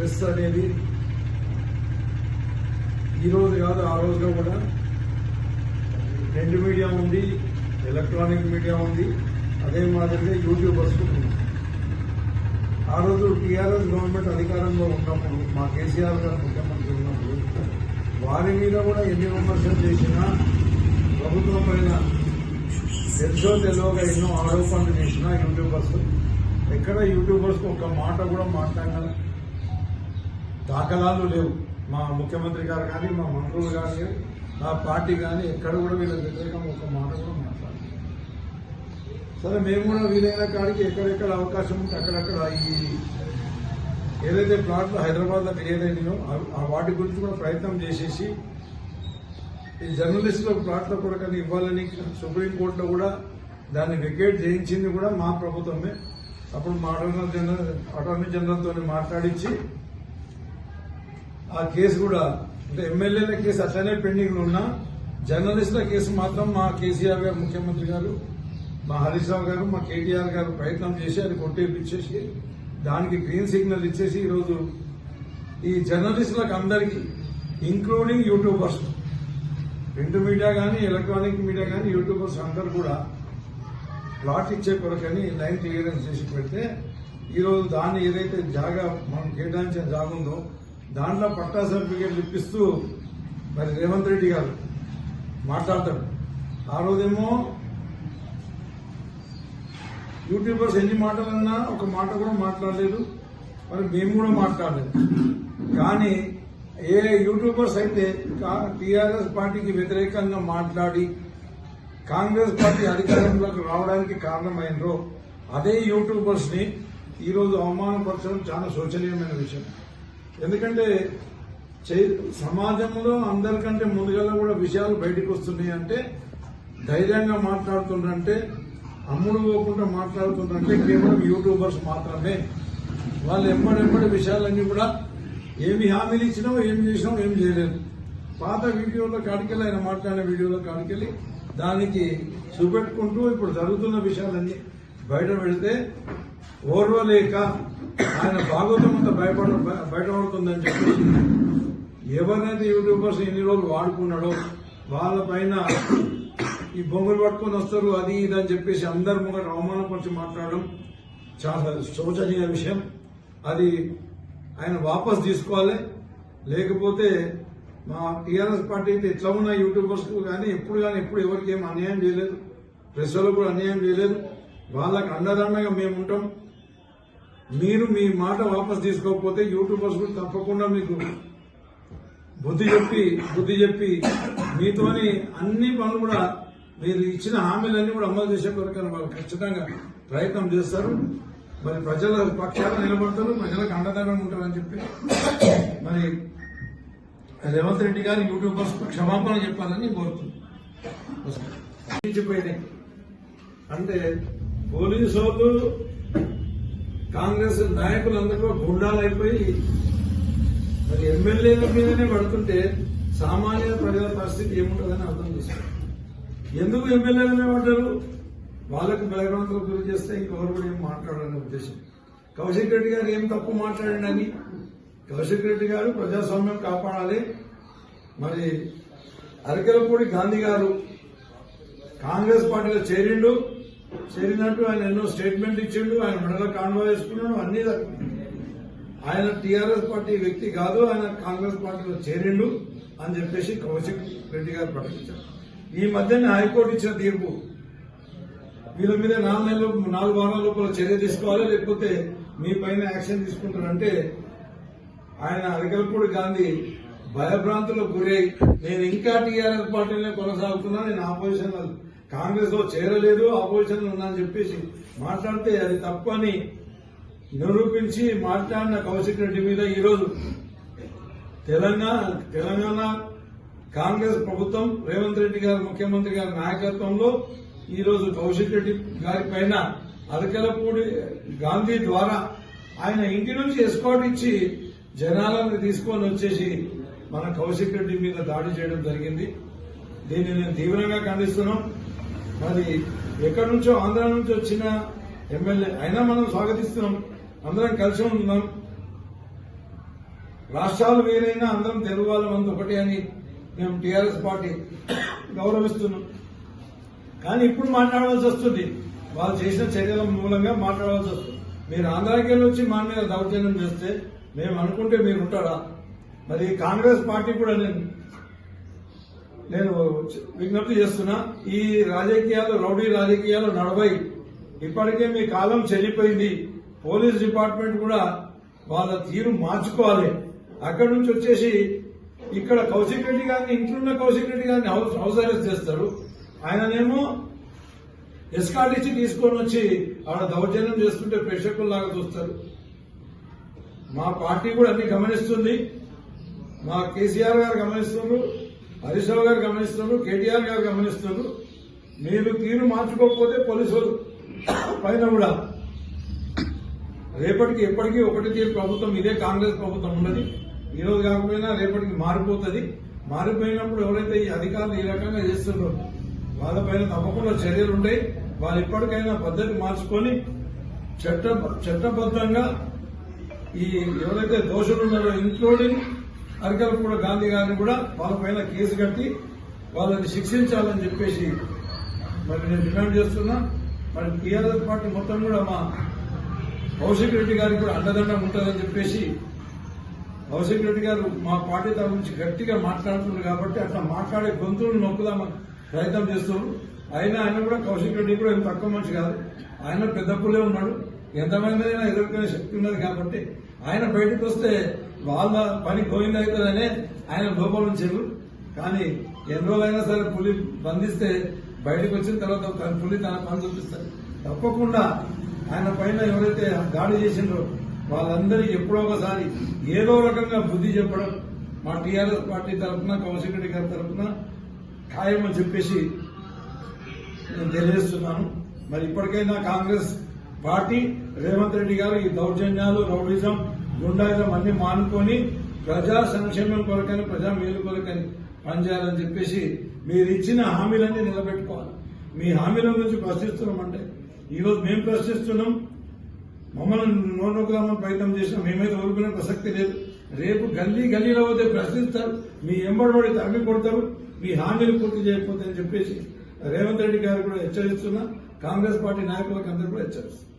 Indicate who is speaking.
Speaker 1: Dress అనేది ఈరోజు కాదు ఆ రోజులో కూడా ప్రింట్ మీడియా ఉంది ఎలక్ట్రానిక్ మీడియా ఉంది అదే మాదిరిగా యూట్యూబర్స్ కూడా ఆ రోజు టీఆర్ఎస్ గవర్నమెంట్ అధికారంలో ఉన్నప్పుడు మా కేసీఆర్ గారు ముఖ్యమంత్రి ఉన్నప్పుడు వారి మీద కూడా ఎన్ని విమర్శలు చేసినా ప్రభుత్వం పైన తెలుసో తెలియక ఎన్నో ఆరోపణలు చేసినా యూట్యూబర్స్ ఎక్కడ యూట్యూబర్స్ ఒక మాట కూడా మాట్లాడిన దాఖలాలు లేవు. మా ముఖ్యమంత్రి గారు కానీ మా మంత్రులు కానీ మా పార్టీ కానీ ఎక్కడ కూడా వీళ్ళ వ్యతిరేకంగా ఒక మాట కూడా మాట్లాడలేదు. సరే మేము కూడా వీలైన కాడికి ఎక్కడెక్కడ అవకాశం ఉంటే అక్కడక్కడ ఈ ఏదైతే ప్లాట్లు హైదరాబాద్లో ఏదైనాయో ఆ- వాటి గురించి కూడా ప్రయత్నం చేసేసి ఈ జర్నలిస్టులకు ప్లాట్ల కొరకని ఇవ్వాలని సుప్రీంకోర్టులో కూడా దాన్ని వికెట్ చేయించింది కూడా మా ప్రభుత్వమే. అప్పుడు మా అటార్నీ జనరల్ అటార్నీ జనరల్తో మాట్లాడించి ఆ కేసు కూడా అంటే ఎమ్మెల్యేల కేసు అట్లనే పెండింగ్ ఉన్నా జర్నలిస్టుల కేసు మాత్రం మా కేసీఆర్ గారు ముఖ్యమంత్రి గారు మా హరీష్ రావు గారు మా కేటీఆర్ గారు ప్రయత్నం చేసి అది కొట్టేపిచ్చేసి దానికి గ్రీన్ సిగ్నల్ ఇచ్చేసి ఈరోజు ఈ జర్నలిస్టులకు అందరికీ ఇంక్లూడింగ్ యూట్యూబర్స్ ప్రింట్ మీడియా కానీ ఎలక్ట్రానిక్ మీడియా కానీ యూట్యూబర్స్ అందరు కూడా ప్లాట్ ఇచ్చే కొరకని లైన్ క్లియరెన్స్ చేసి పెడితే ఈరోజు దాన్ని ఏదైతే జాగా మనం కేటాయించిన జాగుందో ఉందో దాంట్లో పట్టా సర్టిఫికేట్లు ఇప్పిస్తూ మరి రేవంత్ రెడ్డి గారు మాట్లాడతాడు ఆ రోజేమో యూట్యూబర్స్ ఎన్ని మాటలన్నా ఒక మాట కూడా మాట్లాడలేదు. మరి మేము కూడా మాట్లాడలేదు. కానీ ఏ యూట్యూబర్స్ అయితే టీఆర్ఎస్ పార్టీకి వ్యతిరేకంగా మాట్లాడి కాంగ్రెస్ పార్టీ అధికారంలోకి రావడానికి కారణమైనరో అదే యూట్యూబర్స్ని ఈరోజు అవమానపరచడం చాలా శోచనీయమైన విషయం. ఎందుకంటే సమాజంలో అందరికంటే ముందుగా కూడా విషయాలు బయటకు వస్తున్నాయి అంటే ధైర్యంగా మాట్లాడుతుండంటే అమ్ముడు పోకుండా మాట్లాడుతుండంటే కేవలం యూట్యూబర్స్ మాత్రమే. వాళ్ళు ఎప్పటిప్పటి విషయాలన్నీ కూడా ఏమి హామీలు ఇచ్చినావు ఏం చేసినావు ఏం చేయలేదు. పాత వీడియోలో కాడికెళ్ళి ఆయన మాట్లాడిన వీడియోలో కాడికెళ్ళి దానికి చూపెట్టుకుంటూ ఇప్పుడు జరుగుతున్న విషయాలన్నీ బయట పెడితే ఓర్వలేక ఆయన భాగవతం భయపడ బయటపడుతుందని చెప్పి ఎవరినైతే యూట్యూబర్స్ ఎన్ని రోజులు వాడుకున్నాడో వాళ్ళ పైన ఈ బొమ్మలు పట్టుకొని వస్తారు అది ఇది అని చెప్పేసి అందరి ముంగట అవమానపరిచి మాట్లాడడం చాలా శోచనీయ విషయం. అది ఆయన వాపస్ తీసుకోవాలి. లేకపోతే మా టీఆర్ఎస్ పార్టీ అయితే ఎట్లా ఉన్న యూట్యూబర్స్ కానీ ఎప్పుడు కానీ ఎప్పుడు ఎవరికి ఏం అన్యాయం చేయలేదు. ప్రెస్ వాళ్ళకు కూడా అన్యాయం చేయలేదు. వాళ్ళకి అండదండగా మేము ఉంటాం. మీరు మీ మాట వాపస్ తీసుకోకపోతే యూట్యూబర్స్ కూడా తప్పకుండా మీకు బుద్ధి చెప్పి బుద్ధి చెప్పి మీతోని అన్ని పనులు కూడా మీరు ఇచ్చిన హామీలన్నీ కూడా అమలు చేసే కొరకు వాళ్ళు ఖచ్చితంగా ప్రయత్నం చేస్తారు. మరి ప్రజల పక్షాన నిలబడతారు ప్రజలకు అండదండం ఉంటారని చెప్పి మరి రేవంత్ రెడ్డి గారు యూట్యూబర్స్ క్షమాపణ చెప్పాలని కోరుతున్నాను అంటే పోలీసు వాళ్ళు కాంగ్రెస్ నాయకులందరూ గుండాలైపోయి మరి ఎమ్మెల్యేల మీదనే పడుతుంటే సామాన్య ప్రజల పరిస్థితి ఏముంటుందని అర్థం చేసుకోండి ఎందుకు ఎమ్మెల్యేల మీద పడ్డారు? వాళ్ళకు భయభ్రాంతులకు గురి చేస్తే ఇంకెవరు కూడా ఏం మాట్లాడాలనే ఉద్దేశం. కౌశిక్ రెడ్డి గారు ఏం తప్పు మాట్లాడండి కౌశిక్ రెడ్డి గారు ప్రజాస్వామ్యం కాపాడాలి. మరి అరకెలపూడి గాంధీ గారు కాంగ్రెస్ పార్టీలో చేరిండు. చేరినట్టు ఆయన ఎన్నో స్టేట్మెంట్ ఇచ్చిండు ఆయన మెడలో కాన్వా వేసుకున్నాడు అన్ని ఆయన టీఆర్ఎస్ పార్టీ వ్యక్తి కాదు ఆయన కాంగ్రెస్ పార్టీలో చేరిండు అని చెప్పేసి కౌశిక్ రెడ్డి గారు ప్రకటించారు. ఈ మధ్యనే హైకోర్టు ఇచ్చిన తీర్పు వీళ్ళ మీద నాలుగు నెలలు నాలుగు వారాల లోపల చర్య తీసుకోవాలి లేకపోతే మీ పైన యాక్షన్ తీసుకుంటారంటే ఆయన అరికల్పూడి గాంధీ భయభ్రాంతులకు గురై నేను ఇంకా టీఆర్ఎస్ పార్టీనే కొనసాగుతున్నా నేను ఆపోజిషన్లో కాంగ్రెస్లో చేరలేదు ఆపోజిషన్ ఉందని అని చెప్పేసి మాట్లాడితే అది తప్పని నిరూపించి మాట్లాడిన కౌశిక్ రెడ్డి మీద ఈరోజు తెలంగాణ తెలంగాణ కాంగ్రెస్ ప్రభుత్వం రేవంత్ రెడ్డి గారు ముఖ్యమంత్రి గారి నాయకత్వంలో ఈరోజు కౌశిక్ రెడ్డి గారి పైన అరకెలపూడి గాంధీ ద్వారా ఆయన ఇంటి నుంచి ఎస్కాట్ ఇచ్చి జనాలను తీసుకొని వచ్చేసి మన కౌశిక్ రెడ్డి మీద దాడి చేయడం జరిగింది. దీన్ని నేను తీవ్రంగా ఖండిస్తున్నాం. మరి ఎక్కడి నుంచో ఆంధ్ర నుంచి వచ్చిన ఎమ్మెల్యే. అయినా మనం స్వాగతిస్తున్నాం. అందరం కలిసి ఉన్నాం రాష్ట్రాలు వేరైనా అందరం తెలుగు వాళ్ళం అంత ఒకటి అని మేము టీఆర్ఎస్ పార్టీ గౌరవిస్తున్నాం. కానీ ఇప్పుడు మాట్లాడవలసి వస్తుంది. వాళ్ళు చేసిన చర్యల మూలంగా మాట్లాడవలసి వస్తుంది. మీరు ఆంధ్రాకి వచ్చి మా మీద దౌర్జన్యం చేస్తే మేము అనుకుంటే మీరు ఉంటారా? మరి కాంగ్రెస్ పార్టీ కూడా నేను నేను విజ్ఞప్తి చేస్తున్నా ఈ రాజకీయాలు రౌడీ రాజకీయాలు నడవై. ఇప్పటికే మీ కాలం చెల్లిపోయింది. పోలీస్ డిపార్ట్మెంట్ కూడా వాళ్ళ తీరు మార్చుకోవాలి. అక్కడి నుంచి వచ్చేసి ఇక్కడ కౌశిక్ రెడ్డి గారిని ఇంట్లోన్న కౌశిక్ రెడ్డి గారిని హౌస్ హౌస్ అరెస్ట్ చేస్తారు. ఆయననేమో ఎస్కాట్ ఇచ్చి తీసుకొని వచ్చి ఆడ దౌర్జన్యం చేస్తుంటే ప్రేక్షకుల్లాగా చూస్తారు. మా పార్టీ కూడా అన్ని గమనిస్తుంది. మా కేసీఆర్ గారు గమనిస్తున్నారు. హరీష్ రావు గారు గమనిస్తున్నారు కేటీఆర్ గారు గమనిస్తున్నారు. మీరు తీరు మార్చుకోకపోతే పోలీసులు పైన కూడా రేపటికి ఎప్పటికీ ఒకటి తీరు ప్రభుత్వం ఇదే కాంగ్రెస్ ప్రభుత్వం ఉన్నది. ఈరోజు కాకపోయినా రేపటికి మారిపోతుంది. మారిపోయినప్పుడు ఎవరైతే ఈ అధికారులు ఈ రకంగా చేస్తున్నారో వాళ్ళపైన తప్పకుండా చర్యలు ఉంటాయి. వాళ్ళు ఇప్పటికైనా పద్ధతి మార్చుకొని చట్ట చట్టబద్ధంగా ఈ ఎవరైతే దోషులు ఉన్నారో ఇంక్లూడింగ్ అరికలపూడ గాంధీ గారిని కూడా వాళ్ళపైన కేసు కట్టి వాళ్ళని శిక్షించాలని చెప్పేసి మరి నేను డిమాండ్ చేస్తున్నా. మరి టీఆర్ఎస్ పార్టీ మొత్తం కూడా మా కౌశిక్ రెడ్డి గారికి కూడా అండదండం ఉంటుందని చెప్పేసి కౌశిక్ రెడ్డి గారు మా పార్టీ తరఫు నుంచి గట్టిగా మాట్లాడుతున్నారు కాబట్టి అట్లా మాట్లాడే గొంతులను నొక్కుదామని ప్రయత్నం చేస్తున్నారు. అయినా ఆయన కూడా కౌశిక్ రెడ్డి కూడా ఏం తక్కువ మనిషి కాదు. ఆయన పెద్ద పుల్లే ఉన్నాడు. ఎంతమంది అయినా ఎదుర్కొనే శక్తి ఉన్నది కాబట్టి ఆయన బయటకు వస్తే వాళ్ళ పని గోవిందవుతుందనే ఆయన లోపల ఉంచారు. కానీ ఎన్ని రోజులైనా సరే పులి బంధిస్తే బయటకు వచ్చిన తర్వాత తన పులి తన పని చూపిస్తారు. తప్పకుండా ఆయన పైన ఎవరైతే దాడి చేసిండ్రో వాళ్ళందరికీ ఎప్పుడో ఒకసారి ఏదో రకంగా బుద్ధి చెప్పడం మా టీఆర్ఎస్ పార్టీ తరఫున కౌశిక్ రెడ్డి గారి తరఫున ఖాయమని చెప్పేసి నేను తెలియజేస్తున్నాను. మరి ఇప్పటికైనా కాంగ్రెస్ పార్టీ రేవంత్ రెడ్డి గారు ఈ దౌర్జన్యాలు రౌడిజం గుండాయిజం అన్ని మానుకొని ప్రజా సంక్షేమం కొరకని ప్రజా మేలు కొరకని పనిచేయాలని చెప్పేసి మీరు ఇచ్చిన హామీలన్నీ నిలబెట్టుకోవాలి. మీ హామీల గురించి ప్రశ్నిస్తున్నామంటే ఈరోజు మేము ప్రశ్నిస్తున్నాం మమ్మల్ని నోనొక్కుదామని ప్రయత్నం చేసినా మేమైతే ఊరుకునే ప్రసక్తి లేదు. రేపు గల్లీ గల్లీలో పోతే ప్రశ్నిస్తారు మీ ఎంబడబడి తగ్గి కొడతారు మీ హామీలు పూర్తి చేయకపోతే అని చెప్పేసి రేవంత్ రెడ్డి గారు కూడా హెచ్చరిస్తున్నా కాంగ్రెస్ పార్టీ నాయకులకు అందరూ కూడా హెచ్చరిస్తున్నారు.